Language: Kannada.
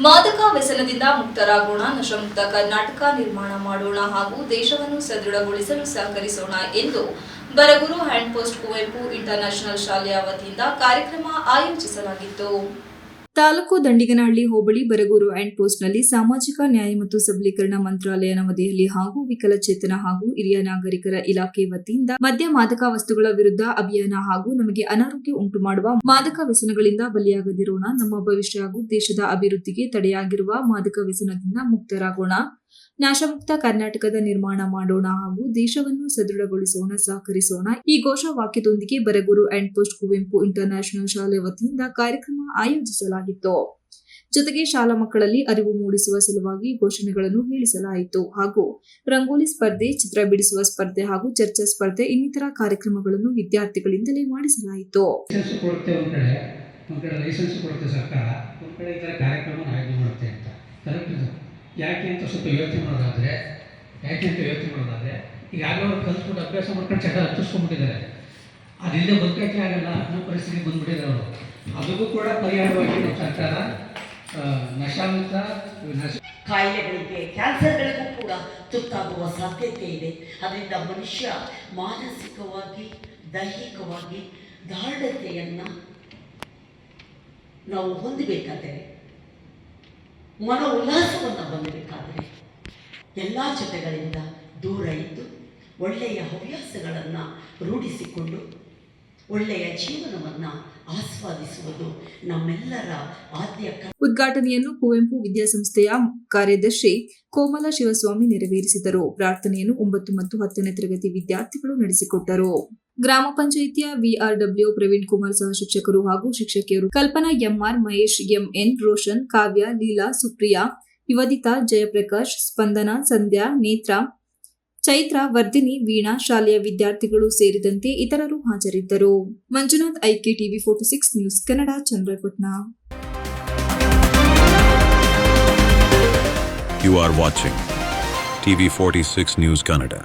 ಮಾದಕ ವ್ಯಸನದಿಂದ ಮುಕ್ತರಾಗೋಣ, ನಶಮುಕ್ತ ಕರ್ನಾಟಕ ನಿರ್ಮಾಣ ಮಾಡೋಣ ಹಾಗೂ ದೇಶವನ್ನು ಸದೃಢಗೊಳಿಸಲು ಸಹಕರಿಸೋಣ ಎಂದು Baraguru hand post Kuvempu international ಶಾಲೆಯ ವತಿಯಿಂದ ಕಾರ್ಯಕ್ರಮ ಆಯೋಜಿಸಲಾಗಿತ್ತು. ತಾಲೂಕು ದಂಡಿಗನಹಳ್ಳಿ ಹೋಬಳಿ ಬರಗೂರು ಅಂಡ್ ಪೋಸ್ಟ್ನಲ್ಲಿ ಸಾಮಾಜಿಕ ನ್ಯಾಯ ಮತ್ತು ಸಬಲೀಕರಣ ಮಂತ್ರಾಲಯ ನವದೆಹಲಿ ಹಾಗೂ ವಿಕಲಚೇತನ ಹಾಗೂ ಹಿರಿಯ ನಾಗರಿಕರ ಇಲಾಖೆ ವತಿಯಿಂದ ಮದ್ಯ ಮಾದಕ ವಸ್ತುಗಳ ವಿರುದ್ಧ ಅಭಿಯಾನ ಹಾಗೂ ನಮಗೆ ಅನಾರೋಗ್ಯ ಉಂಟು ಮಾಡುವ ಮಾದಕ ವ್ಯಸನಗಳಿಂದ ಬಲಿಯಾಗದಿರೋಣ. ನಮ್ಮ ಭವಿಷ್ಯ ಹಾಗೂ ದೇಶದ ಅಭಿವೃದ್ಧಿಗೆ ತಡೆಯಾಗಿರುವ ಮಾದಕ ವ್ಯಸನದಿಂದ ಮುಕ್ತರಾಗೋಣ. ನಾಶಮುಕ್ತ ಕರ್ನಾಟಕದ ನಿರ್ಮಾಣ ಮಾಡೋಣ ಹಾಗೂ ದೇಶವನ್ನು ಸದೃಢಗೊಳಿಸೋಣ, ಸಹಕರಿಸೋಣ. ಈ ಘೋಷವಾಕ್ಯದೊಂದಿಗೆ Baraguru and post Kuvempu international ಶಾಲೆ ವತಿಯಿಂದ ಕಾರ್ಯಕ್ರಮ ಆಯೋಜಿಸಲಾಗಿತ್ತು ಜೊತೆಗೆ ಶಾಲಾ ಮಕ್ಕಳಲ್ಲಿ ಅರಿವು ಮೂಡಿಸುವ ಸಲುವಾಗಿ ಘೋಷಣೆಗಳನ್ನು ಹೇಳಿಸಲಾಯಿತು. ಹಾಗೂ ರಂಗೋಲಿ ಸ್ಪರ್ಧೆ, ಚಿತ್ರ ಬಿಡಿಸುವ ಸ್ಪರ್ಧೆ ಹಾಗೂ ಚರ್ಚಾ ಸ್ಪರ್ಧೆ ಇನ್ನಿತರ ಕಾರ್ಯಕ್ರಮಗಳನ್ನು ವಿದ್ಯಾರ್ಥಿಗಳಿಂದಲೇ ಮಾಡಿಸಲಾಯಿತು. ಯಾಕೆ ಅಂತ ಸ್ವಲ್ಪ ಯೋಚನೆ ಮಾಡೋದಾದರೆ, ಯಾಕೆ ಅಂತ ಯೋಚನೆ ಮಾಡೋದಾದರೆ ಈಗಾಗಲೇ ಅವ್ರು ಕಲ್ತ್ಕೊಂಡು ಅಭ್ಯಾಸ ಮಾಡ್ಕೊಂಡು ಚಟ ಹತ್ತಿಸ್ಕೊಂಡ್ಬಿಟ್ಟಿದ್ದಾರೆ. ಅದಿಲ್ಲದೆ ಬದುಕಕ್ಕೆ ಆಗಲ್ಲ ಅನ್ನೋ ಪರಿಸ್ಥಿತಿ ಬಂದ್ಬಿಟ್ಟಿದ್ದಾರೆ ಅವರು. ಅದಕ್ಕೂ ಕೂಡ ಪರಿಹಾರವಾಗಿ ನಮ್ಮ ಸರ್ಕಾರ ನಶಾಮುಕ್ತ, ನಶ ಕಾಯಿಲೆಗಳಿಗೆ, ಕ್ಯಾನ್ಸರ್ಗಳಿಗೂ ಕೂಡ ತುತ್ತಾಗುವ ಸಾಧ್ಯತೆ ಇದೆ. ಅದರಿಂದ ಮನುಷ್ಯ ಮಾನಸಿಕವಾಗಿ, ದೈಹಿಕವಾಗಿ ದಾರ್ಢತೆಯನ್ನು ನಾವು ಹೊಂದಬೇಕಾದರೆ ಮನ ಉಲ್ಲಾಸವನ್ನು ಎಲ್ಲ ಜೊತೆಗಳಿಂದ ದೂರ ಇದ್ದು ಒಳ್ಳೆಯ ಹವ್ಯಾಸಗಳನ್ನು ರೂಢಿಸಿಕೊಂಡು ಒಳ್ಳೆಯ ಜೀವನವನ್ನು ಆಸ್ವಾದಿಸುವುದು ನಮ್ಮೆಲ್ಲರ ಆದ್ಯ ಉದ್ಘಾಟನೆಯನ್ನು ಕುವೆಂಪು ವಿದ್ಯಾಸಂಸ್ಥೆಯ ಕಾರ್ಯದರ್ಶಿ ಕೋಮಲ ಶಿವಸ್ವಾಮಿ ನೆರವೇರಿಸಿದರು. ಪ್ರಾರ್ಥನೆಯನ್ನು ಒಂಬತ್ತು ಮತ್ತು ಹತ್ತನೇ ತರಗತಿ ವಿದ್ಯಾರ್ಥಿಗಳು ನಡೆಸಿಕೊಟ್ಟರು. ಗ್ರಾಮ ಪಂಚಾಯಿತಿಯ ವಿಆರ್ಡಬ್ಲ್ಯೂ ಪ್ರವೀಣ್ ಕುಮಾರ್ ಸಹ ಶಿಕ್ಷಕರು ಹಾಗೂ ಶಿಕ್ಷಕಿಯರು ಕಲ್ಪನಾ ಎಂಆರ್ ಮಹೇಶ್ ಎಂಎನ್ ರೋಷನ್ ಕಾವ್ಯ ಲೀಲಾ ಸುಪ್ರಿಯಾ ಯುವದಿತಾ ಜಯಪ್ರಕಾಶ್, ಸ್ಪಂದನ, ಸಂಧ್ಯಾ, ನೇತ್ರ, ಚೈತ್ರ, ವರ್ಧಿನಿ, ವೀಣಾ ಶಾಲೆಯ ವಿದ್ಯಾರ್ಥಿಗಳು ಸೇರಿದಂತೆ ಇತರರು ಹಾಜರಿದ್ದರು Manjunath IK TV forty six news Kannada Chandrapatna You are watching TV46 News Canada.